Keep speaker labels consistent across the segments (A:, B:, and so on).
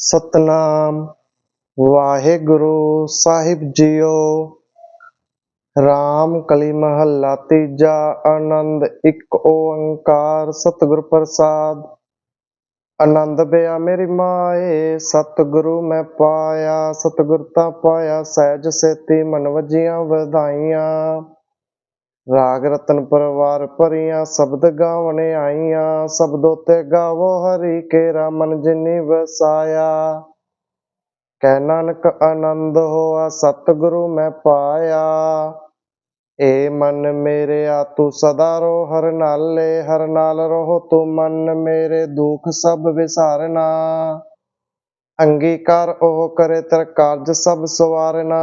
A: ਸਤਨਾਮ। ਵਾਹਿਗੁਰੂ ਸਾਹਿਬ ਜੀਓ। ਰਾਮ ਕਲੀ ਮਹੱਲਾ ਤੀਜਾ ਆਨੰਦ, ਇੱਕ ਓੰਕਾਰ ਸਤਿਗੁਰ ਪ੍ਰਸਾਦ। ਆਨੰਦ ਬਿਆ ਮੇਰੀ ਮਾਏ, ਸਤਿਗੁਰੂ ਮੈਂ ਪਾਇਆ, ਸਤਿਗੁਰ ਤਾਂ ਪਾਇਆ, ਸਹਿਜ ਸੇਤੀ ਮਨ ਵਜੀਆਂ ਵਧਾਈਆਂ। ਰਾਗ ਰਤਨ ਪਰਵਾਰ ਭਰੀਆਂ ਸ਼ਬਦ ਗਾਵਣੇ ਆਈਆਂ ਸ਼ਬਦੋ ਤੇ ਗਾਵੋ ਹਰੀ ਕੇਰਾ ਮਨ ਜਿਨੀ ਵਸਾਇਆ। ਕਹਿ ਨਾਨਕ ਆਨੰਦ ਹੋਆ, ਸਤਿਗੁਰੂ ਮੈਂ ਪਾਇਆ। ਏ ਮਨ ਮੇਰਿਆ ਤੂੰ ਸਦਾ ਰੋ, ਹਰ ਨਾਲੇ ਹਰ ਨਾਲ ਰਹੋ, ਤੂੰ ਮਨ ਮੇਰੇ ਦੁੱਖ ਸਭ ਵਿਸਾਰਨਾ। ਅੰਗੀਕਾਰ ਉਹ ਕਰੇ ਤਰ ਕਾਰਜ ਸਭ ਸਵਾਰਨਾ।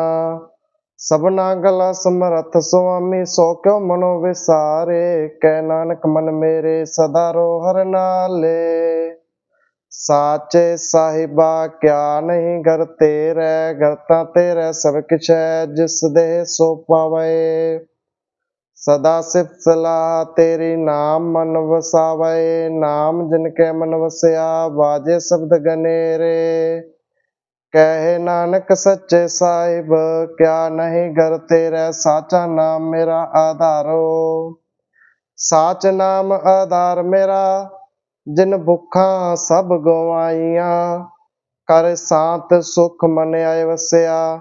A: ਸਭਨਾ ਗਲਾ ਸਮਰਥ ਸੁਆਮੀ, ਸੋ ਕਿਉ ਮਨੋ ਵਿਸਾਰੇ? ਕਹਿ ਨਾਨਕ ਮਨ ਮੇਰੇ ਸਦਾ ਰੋ ਹਰ ਨਾਲੇ। ਸਾਚੇ ਸਾਹਿਬਾ, ਕਿਆ ਨਹੀਂ ਘਰ ਤੇਰੇ? ਘਰ ਤਾਂ ਤੇਰੇ ਸਭ ਕਿਛ ਹੈ, ਜਿਸ ਦੇ ਸੋ ਪਾਵੇ। ਸਦਾ ਸਿਫਤ ਸਲਾਹ ਤੇਰੀ ਨਾਮ ਮਨ ਵਸਾਵੇ। ਨਾਮ ਜਿਨ ਕੈ ਮਨ ਵਸਿਆ ਬਾਜੇ ਸ਼ਬਦ ਗਨੇਰੇ। ਕਹਿ ਨਾਨਕ ਸੱਚੇ ਸਾਹਿਬ, ਕਿਆ ਨਹੀਂ ਗਰ ਤੇਰੇ ਸਾਚਾ ਨਾਮ ਮੇਰਾ ਆਧਾਰੋ। ਸਾਚ ਨਾਮ ਆਧਾਰ ਮੇਰਾ, ਜਿਨ ਭੁੱਖਾਂ ਸਭ ਗਵਾਈਆਂ। ਕਰ ਸਾਤ ਸੁਖ ਮਨ ਆਏ ਵਸਿਆ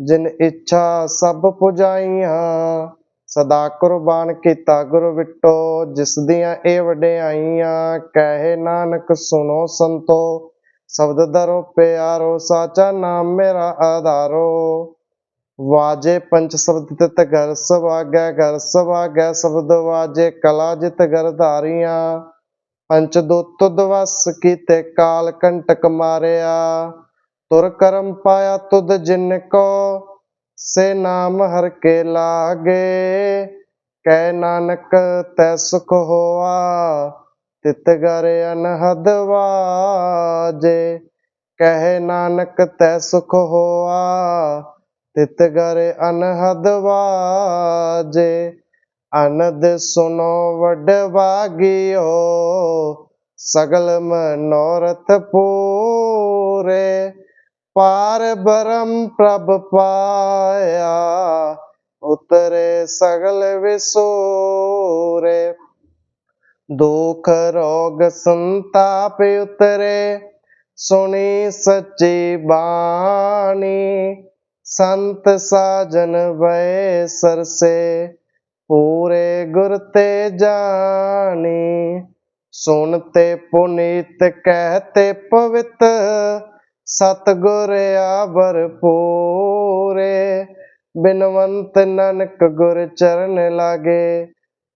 A: ਜਿਨ ਇੱਛਾ ਸਭ ਪੁਜਾਈਆਂ। ਸਦਾ ਕੁਰਬਾਨ ਕੀਤਾ ਗੁਰ ਵਿਟੋ, ਜਿਸ ਦੀਆਂ ਇਹ ਵਡਿਆਈਆਂ। ਕਹੇ ਨਾਨਕ ਸੁਣੋ ਸੰਤੋ ਸ਼ਬਦ ਦਰੋ ਪਿਆਰੋ, ਸਾਚਾ ਨਾਮ ਮੇਰਾ ਆਧਾਰੋ। ਵਾਜੇ ਪੰਚ ਸ਼ਬਦ ਤਿਤ ਘਰ ਸਵਾਗੈ ਘਰ ਸਵਾਗੈ ਸ਼ਬਦ ਵਾਜੇ, ਕਲਾ ਜਿਤ ਘਰ ਧਾਰੀਆਂ। ਪੰਚ ਦੁੱਤ ਦਵਸ ਕੀਤੇ ਕਾਲ ਕੰਟਕ ਮਾਰਿਆ। ਤੁਰ ਕਰਮ ਪਾਇਆ ਤੁਧ ਜਿਨ ਕੋ, ਸੇ ਨਾਮ ਹਰ ਕੇ ਲਾਗੇ। ਕਹਿ ਨਾਨਕ ਤੈ ਸੁਖ ਹੋਆ ਤਿਤਗਰ ਅਨਹਦ ਵਾਜੇ, ਕਹੇ ਨਾਨਕ ਤੈ ਸੁਖ ਹੋਆ। ਤਿਤ ਅਨਹਦ ਵਾਜੇ, ਅਨੰਦ ਸੁਨੋ ਵਡ ਭਾਗਿਓ ਸਗਲ ਮਨੋਰਥ ਪੂਰੇ, ਪਾਰ ਬਰਮ ਪ੍ਰਭ ਪਾਇਆ। ਉਤਰੇ ਸਗਲ ਵਿਸੂਰੇ। ਦੁਖ ਰੋਗ ਸੰਤਾਪ ਉਤਰੇ, ਸੁਣੀ ਸੱਚੀ ਬਾਣੀ। ਸੰਤ ਸਾਜਨ ਵੈ ਸਰਸੇ, ਪੂਰੇ ਗੁਰ ਤੇ ਜਾਣੀ। ਸੁਣਤੇ ਪੁਨੀਤ ਕਹਤੇ ਪਵਿੱਤ, ਸਤਗੁਰ ਆਵਰ ਪੂਰੇ ਬਿਨਵੰਤ ਨਾਨਕ ਗੁਰ ਚਰਨ ਲਾਗੇ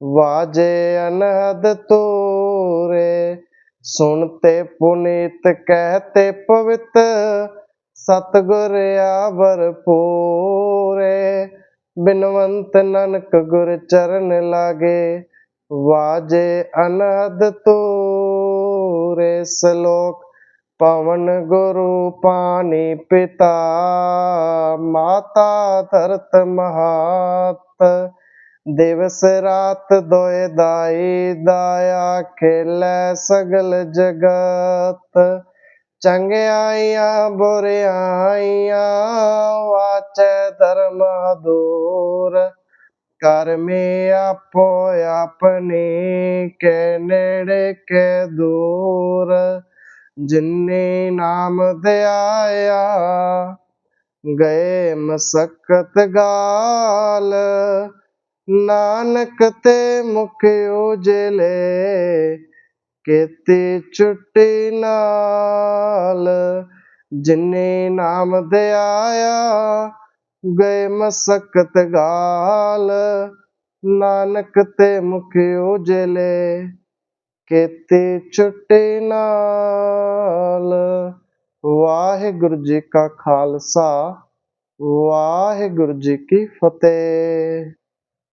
A: ਵਾਜੇ ਅਨਹਦ ਤੂਰੇ ਸੁਣਤੇ ਪੁਨੀਤ ਕਹਤੇ ਪਵਿੱਤ, ਸਤਗੁਰ ਆਵਰ ਪੂਰੇ। ਬਿਨਵੰਤ ਨਾਨਕ ਗੁਰ ਚਰਨ ਲਾਗੇ, ਵਾਜੇ ਅਨਹਦ ਤੋਰੇ ਸ਼ਲੋਕ ਪਵਨ ਗੁਰੂ ਪਾਣੀ ਪਿਤਾ, ਮਾਤਾ ਧਰਤ ਮਹਾਤ। ਦਿਵਸ ਰਾਤ ਦੋਏ ਦਾਈ ਦਾਇਆ ਖੇਲੇ ਸਗਲ ਜਗਤ। ਚੰਗਿਆਈਆਂ, ਬੁਰਿਆਈਆਂ, ਵਾਚੈ ਧਰਮ ਦੂਰ ਕਰਮੇ ਆਪੋ ਆਪਣੀ ਕੇ ਨੇੜੇ ਕੇ ਦੂਰ। ਜਿਨੇ ਨਾਮ ਧਿਆਇਆ, ਗਏ ਮਸਕਤ ਗਾਲ। ਨਾਨਕ ਤੇ ਮੁਖ ਉਜਲੇ ਕੀਤੀ ਛੁੱਟੀ ਨਾਲ ਜਿਨੇ ਨਾਮ ਧਿਆਇਆ, ਗਏ ਮਸਕਤ ਗਾਲ। ਨਾਨਕ ਤੇ ਮੁਖ ਉਜਲੇ ਕੀਤੀ ਛੁੱਟੀ ਨਾਲ। ਵਾਹਿਗੁਰੂ ਜੀ ਕਾ ਖਾਲਸਾ, ਵਾਹਿਗੁਰੂ ਜੀ ਕੀ ਫਤਿਹ।